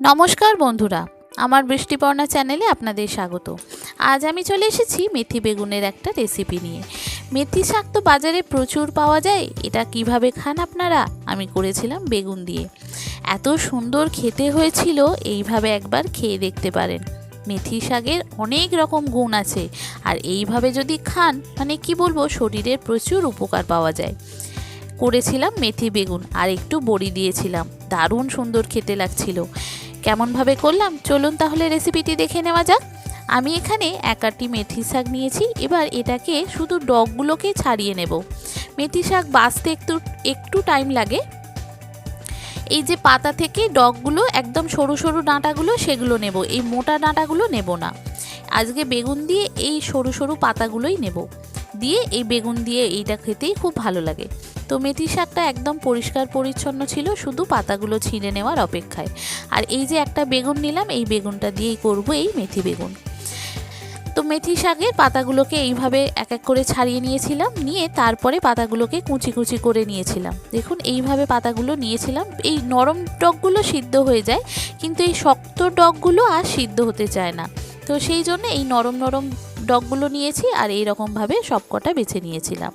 নমস্কার বন্ধুরা, আমার বৃষ্টিপর্ণা চ্যানেলে আপনাদের স্বাগত। আজ আমি চলে এসেছি মেথি বেগুনের একটা রেসিপি নিয়ে। মেথি শাক তো বাজারে প্রচুর পাওয়া যায়, এটা কীভাবে খান আপনারা? আমি করেছিলাম বেগুন দিয়ে। এত সুন্দর খেতে হয়েছিল, এইভাবে একবার খেয়ে দেখতে পারেন। মেথি শাকের অনেক রকম গুণ আছে, আর এইভাবে যদি খান মানে কি বলব শরীরের প্রচুর উপকার পাওয়া যায়। করেছিলাম মেথি বেগুন, আর একটু বড়ি দিয়েছিলাম। দারুণ সুন্দর খেতে লাগছিল। কেমনভাবে করলাম? চলুন তাহলে রেসিপিটি দেখে নেওয়া যাক। আমি এখানে একাটি মেথি শাক নিয়েছি। এবার এটাকে শুধু ডগগুলোকে ছাড়িয়ে নেব। মেথি শাক বাছতে একটু একটু টাইম লাগে। এই যে পাতা থেকে ডগগুলো, একদম সরু সরু ডাঁটাগুলো, সেগুলো নেব। এই মোটা ডাঁটাগুলো নেব না। আজকে বেগুন দিয়ে এই সরু সরু পাতাগুলোই নেব। দিয়ে এই বেগুন দিয়ে এইটা খেতেই খুব ভালো লাগে। তো মেথি শাকটা একদম পরিষ্কার পরিচ্ছন্ন ছিল, শুধু পাতাগুলো ছিঁড়ে নেওয়ার অপেক্ষায়। আর এই যে একটা বেগুন নিলাম, এই বেগুনটা দিয়েই করব এই মেথি বেগুন। তো মেথি শাকের পাতাগুলোকে এইভাবে এক এক করে ছাড়িয়ে নিয়েছিলাম, নিয়ে তারপরে পাতাগুলোকে কুচি কুচি করে নিয়েছিলাম। দেখুন, এইভাবে পাতাগুলো নিয়েছিলাম। এই নরম ডগগুলো সিদ্ধ হয়ে যায়, কিন্তু এই শক্ত ডগগুলো আর সিদ্ধ হতে চায় না। তো সেই জন্য এই নরম নরম ডগগুলো নিয়েছি আর এই রকমভাবে সবকটা বেছে নিয়েছিলাম।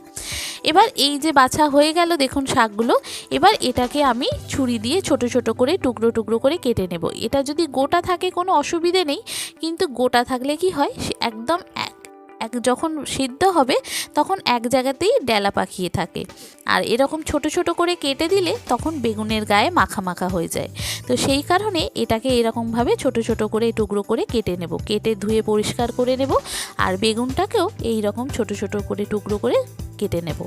এবার এই যে বাছা হয়ে গেল দেখুন শাকগুলো, এবার এটাকে আমি ছুরি দিয়ে ছোট ছোট করে টুকরো টুকরো করে কেটে নেব। এটা যদি গোটা থাকে কোনো অসুবিধে নেই, কিন্তু গোটা থাকলে কি হয় একদম এক যখন সিদ্ধ হবে, তখন এক জায়গাতেই ডেলা পাকিয়ে থাকে। আর এরকম ছোট ছোট করে কেটে দিলে তখন বেগুনের গায়ে মাখা মাখা হয়ে যায়। তো সেই কারণে এটাকে এরকমভাবে ছোট ছোট করে টুকরো করে কেটে নেব। কেটে ধুয়ে পরিষ্কার করে নেব। আর বেগুনটাকেও এই রকম ছোট ছোট করে টুকরো করে কেটে নেব।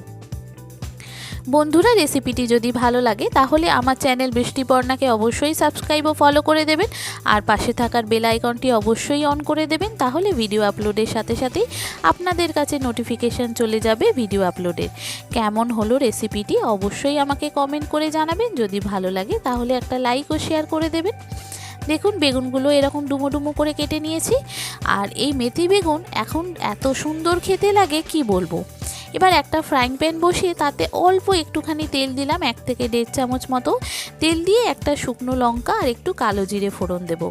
বন্ধুরা, রেসিপিটি যদি ভালো লাগে, তাহলে আমার চ্যানেল বৃষ্টিপর্ণাকে অবশ্যই সাবস্ক্রাইব ও ফলো করে দেবেন। আর পাশে থাকার বেল আইকনটি অবশ্যই অন করে দেবেন, তাহলে ভিডিও আপলোডের সাথে সাথেই আপনাদের কাছে নোটিফিকেশান চলে যাবে ভিডিও আপলোডের। কেমন হলো রেসিপিটি অবশ্যই আমাকে কমেন্ট করে জানাবেন, যদি ভালো লাগে তাহলে একটা লাইক ও শেয়ার করে দেবেন। দেখুন, বেগুনগুলো এরকম ডুমো ডুমো করে কেটে নিয়েছি। আর এই মেথি বেগুন এখন এত সুন্দর খেতে লাগে, কি বলব? এবার একটা ফ্রাইং প্যান বসিয়ে তাতে অল্প একটুখানি তেল দিলাম, এক থেকে দেড় চামচ মতো। তেল দিয়ে একটা শুকনো লঙ্কা আর একটু কালো জিরে ফোড়ন দেব।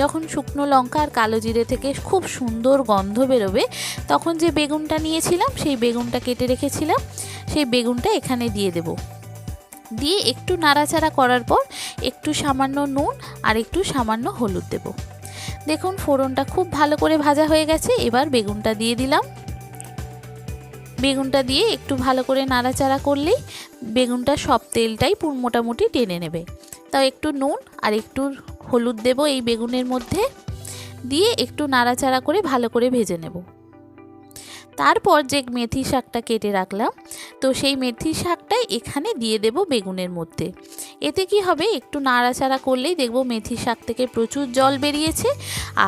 যখন শুকনো লঙ্কা আর কালো জিরে থেকে খুব সুন্দর গন্ধ বেরোবে, তখন যে বেগুনটা নিয়েছিলাম, সেই বেগুনটা কেটে রেখেছিলাম, সেই বেগুনটা এখানে দিয়ে দেব। দিয়ে একটু নাড়াচাড়া করার পর একটু সামান্য নুন আর একটু সামান্য হলুদ দেব। দেখুন, ফোড়নটা খুব ভালো করে ভাজা হয়ে গেছে, এবার বেগুনটা দিয়ে দিলাম। বেগুনটা দিয়ে একটু ভালো করে নাড়াচাড়া করলেই বেগুনটা সব তেলটাই মোটামুটি টেনে নেবে। তাও একটু নুন আর একটু হলুদ দেব এই বেগুনের মধ্যে দিয়ে একটু নাড়াচাড়া করে ভালো করে ভেজে নেব। তারপর যে মেথি শাকটা কেটে রাখলাম, তো সেই মেথি শাকটাই এখানে দিয়ে দেব বেগুনের মধ্যে। এতে কি হবে? একটু নাড়াচাড়া করলেই দেখব মেথি শাক থেকে প্রচুর জল বেরিয়েছে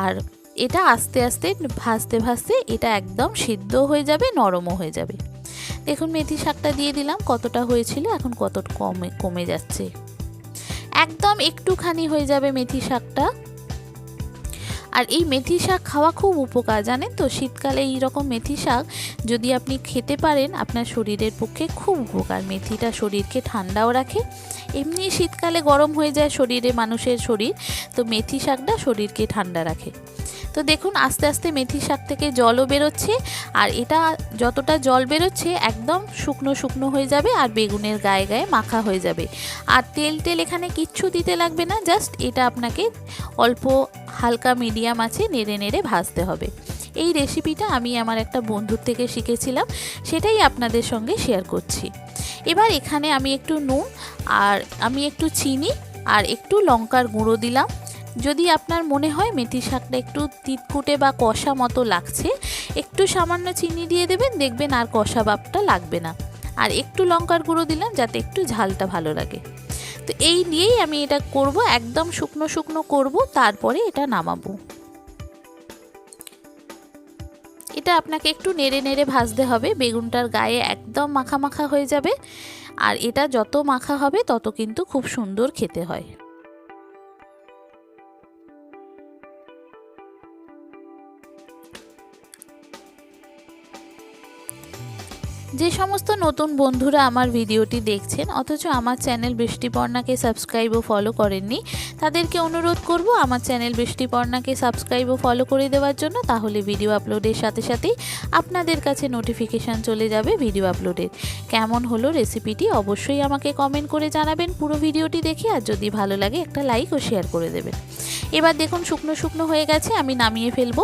আর এটা আস্তে আস্তে ভাজতে ভাজতে এটা একদম সিদ্ধ হয়ে যাবে, নরমও হয়ে যাবে। দেখুন, মেথি শাকটা দিয়ে দিলাম, কতটা হয়েছিল, এখন কত কমে কমে যাচ্ছে। একদম একটুখানি হয়ে যাবে মেথি শাকটা। আর এই মেথি শাক খাওয়া খুব উপকার, জানেন তো? শীতকালে এই রকম মেথি শাক যদি আপনি খেতে পারেন, আপনার শরীরের পক্ষে খুব উপকার। মেথিটা শরীরকে ঠান্ডাও রাখে। এমনি শীতকালে গরম হয়ে যায় শরীরে, মানুষের শরীর। তো মেথি শাকটা শরীরকে ঠান্ডা রাখে। তো দেখুন, আস্তে আস্তে মেথি শাক থেকে জলও বেরোচ্ছে, আর এটা যতটা জল বেরোচ্ছে একদম শুকনো শুকনো হয়ে যাবে আর বেগুনের গায়ে গায়ে মাখা হয়ে যাবে। আর তেল তেল এখানে কিচ্ছু দিতে লাগবে না, জাস্ট এটা আপনাকে অল্প হালকা মিডিয়াম আছে নেড়ে নেড়ে ভাজতে হবে। এই রেসিপিটা আমি আমার একটা বন্ধুর থেকে শিখেছিলাম, সেটাই আপনাদের সঙ্গে শেয়ার করছি। এবার এখানে আমি একটু নুন আর আমি একটু চিনি আর একটু লঙ্কার গুঁড়ো দিলাম। যদি আপনার মনে হয় মেথি শাকটা একটু তিতকুটে বা কষা মতো লাগছে, একটু সামান্য চিনি দিয়ে দেবেন, দেখবেন আর কষা ভাবটা লাগবে না। আর একটু লঙ্কার গুঁড়ো দিলাম, যাতে একটু ঝালটা ভালো লাগে। তো এই নিয়েই আমি এটা করব, একদম শুকনো শুকনো করব, তারপরে এটা নামাবো। এটা আপনাকে একটু নেড়ে নেড়ে ভাজতে হবে, বেগুনটার গায়ে একদম মাখা মাখা হয়ে যাবে। আর এটা যত মাখা হবে, তত কিন্তু খুব সুন্দর খেতে হয়। যে সমস্ত নতুন বন্ধুরা আমার ভিডিওটি দেখছেন, অথচ আমার চ্যানেল বৃষ্টিপর্ণাকে সাবস্ক্রাইব ও ফলো করেননি, তাদেরকে অনুরোধ করব আমার চ্যানেল বৃষ্টিপর্ণাকে সাবস্ক্রাইব ও ফলো করে দেওয়ার জন্য, তাহলে ভিডিও আপলোডের সাথে সাথেই আপনাদের কাছে নোটিফিকেশান চলে যাবে ভিডিও আপলোডের। কেমন হলো রেসিপিটি অবশ্যই আমাকে কমেন্ট করে জানাবেন পুরো ভিডিওটি দেখে, আর যদি ভালো লাগে একটা লাইক ও শেয়ার করে দেবেন। এবার দেখুন শুকনো শুকনো হয়ে গেছে, আমি নামিয়ে ফেলব।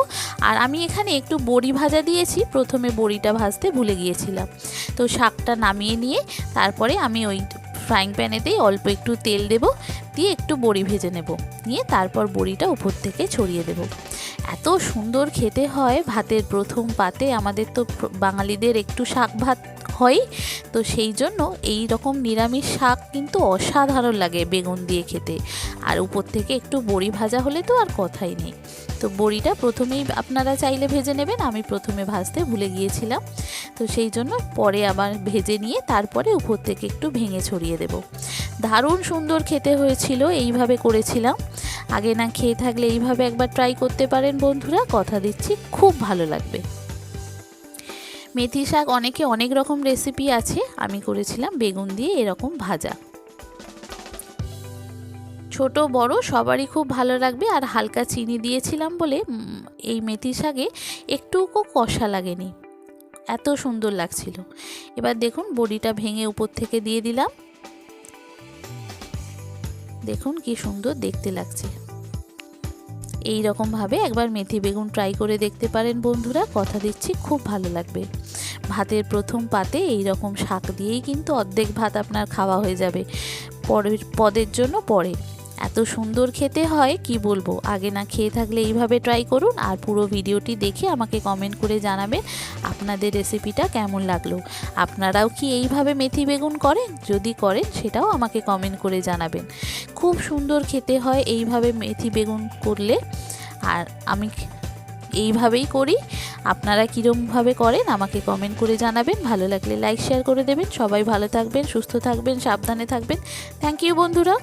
আর আমি এখানে একটু বড়ি ভাজা দিয়েছি, প্রথমে বড়িটা ভাজতে ভুলে গিয়েছিলাম। তো শাকটা নামিয়ে নিয়ে তারপরে আমি ওই ফ্রাইং প্যানেতেই অল্প একটু তেল দেব, দিয়ে একটু বড়ি ভেজে নেব। নিয়ে তারপর বড়িটা উপর থেকে ছড়িয়ে দেব। এত সুন্দর খেতে হয় ভাতের প্রথম পাতে, আমাদের তো বাঙালিদের একটু শাক ভাত হয়। তো সেই জন্য এই রকম নিরামিষ শাক কিন্তু অসাধারণ লাগে বেগুন দিয়ে খেতে। আর উপর থেকে একটু বড়ি ভাজা হলে তো আর কথাই নেই। তো বড়িটা প্রথমেই আপনারা চাইলে ভেজে নেবেন, আমি প্রথমে ভাজতে ভুলে গিয়েছিলাম। তো সেই জন্য পরে আবার ভেজে নিয়ে তারপরে উপর থেকে একটু ভেঙে ছড়িয়ে দেব। দারুণ সুন্দর খেতে হয়েছিল, এইভাবে করেছিলাম। আগে না খেয়ে থাকলে এইভাবে একবার ট্রাই করতে পারেন বন্ধুরা, কথা দিচ্ছি, খুব ভালো লাগবে। মেথি শাক অনেকে অনেক রকম রেসিপি আছে। আমি করেছিলাম বেগুন দিয়ে এরকম ভাজা। ছোট, বড় সবারই খুব ভালো লাগবে আর হালকা চিনি দিয়েছিলাম বলে এই মেথি শাকে একটুকু কষা লাগেনি। এত সুন্দর লাগছিল। এবার দেখুন বড়িটা ভেঙে উপর থেকে দিয়ে দিলাম। দেখুন কি সুন্দর দেখতে লাগছে। এই রকমভাবে একবার মেথি বেগুন ট্রাই করে দেখতে পারেন বন্ধুরা। কথা দিচ্ছি, খুব ভালো লাগবে। ভাতের প্রথম পাতে এই রকম শাক দিয়েই কিন্তু অর্ধেক ভাত আপনার খাওয়া হয়ে যাবে। পরের, পদের জন্য পরে। এত সুন্দর খেতে হয়, কি বলব? আগে না খেয়ে থাকলে এইভাবে ট্রাই করুন আর পুরো ভিডিওটি দেখে আমাকে কমেন্ট করে জানাবেন আপনাদের রেসিপিটা কেমন লাগল। আপনারাও কি এইভাবে মেথি বেগুন করেন? যদি করেন, সেটাও আমাকে কমেন্ট করে জানাবেন। খুব সুন্দর খেতে হয় এইভাবে মেথি বেগুন করলে। আর আমি এইভাবেই করি। আপনারা কীরমভাবে করেন, আমাকে কমেন্ট করে জানাবেন। ভালো লাগলে লাইক শেয়ার করে দেবেন। সবাই ভালো থাকবেন, সুস্থ থাকবেন, সাবধানে থাকবেন। থ্যাংক ইউ বন্ধুরা।